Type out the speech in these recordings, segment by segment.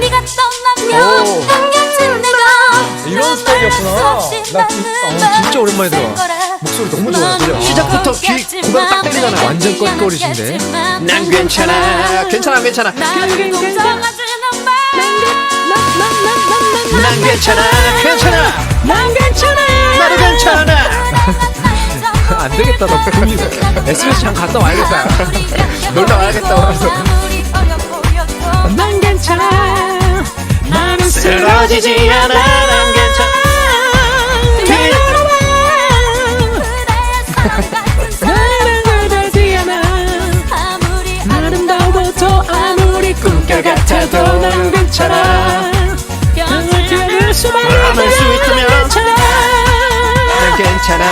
네가 떠나면 오. 남겨진 내가 이런 스타일이었구나. 나 진- 어, 진짜 오랜만에 들어와. 목소리 너무 좋아요, 그죠? 시작부터 귀 고개가 딱 때리잖아. 완전 껄껄이신데. 난 괜찮아 괜찮아 괜찮아 난 괜찮아 난 괜찮아 괜찮아 난 괜찮아 나도 괜찮아 안 되겠다, 너 분이 SBS 장 갔다 와야겠다. 놀러 와야겠다, 와서. 쓰러지지 않아 난 괜찮아. 나는 그러지 않아. 아름다워도 아무리 꿈결 같아도 난 괜찮아. 병을 들을 수만 수 있다면 괜찮아. 난 괜찮아.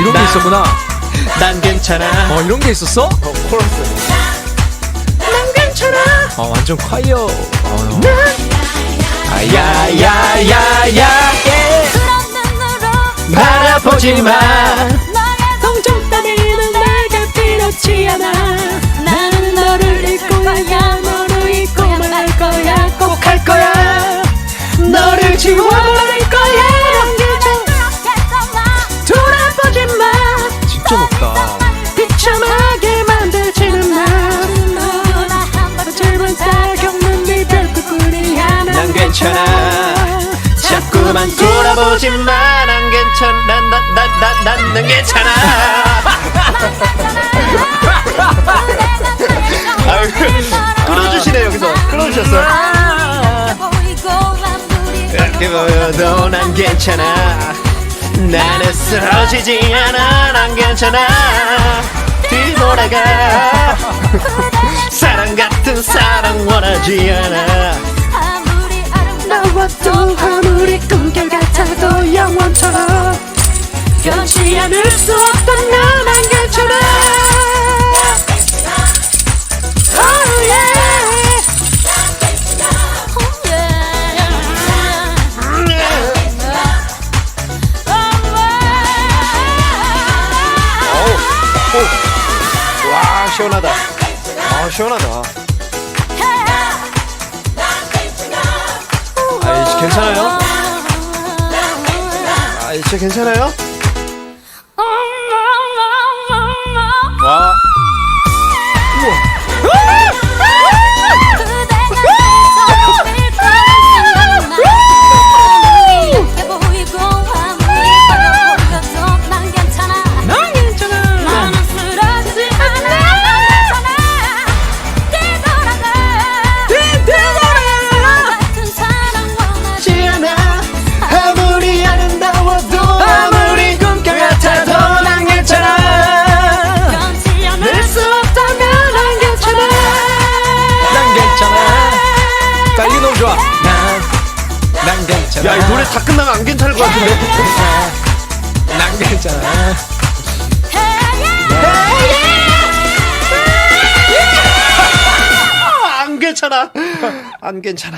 이런 게 나- 있었구나. 난 괜찮아. 어, 이런 게 있었어? 코러스. 난 괜찮 아 아, 완전 콰이어. 어, 야야야야. 그런 눈으로 바라보지 마. 동정 따위는 내게 필요치 않아. 나는 너를 잊고 거야 너를 잊고 말할 거야. 꼭 할 거야. 너를 지워 자꾸만 돌아보지 마난 괜찮아 난난난난 괜찮아. 아유 끌어주시네 여기서. 끌어주셨어 이렇게 보여도 난 괜찮아. 나는 쓰러지지 않아. 난 괜찮아. 뒤돌아가. 사랑 같은 사랑 원하지 않아. 나와 또 아무리 같아도 영원처럼 변치 않을 수 없던 나만 괜찮아 Oh yeah. 와 시원하다. 아 시원하다. 괜찮아요? 아 진짜 괜찮아요? 와 자, 이게 너무 좋아. 난, 난 괜찮아. 야 이 노래 다 끝나면 안 괜찮을 것 같은데 난 괜찮아. 안 괜찮아 안 괜찮아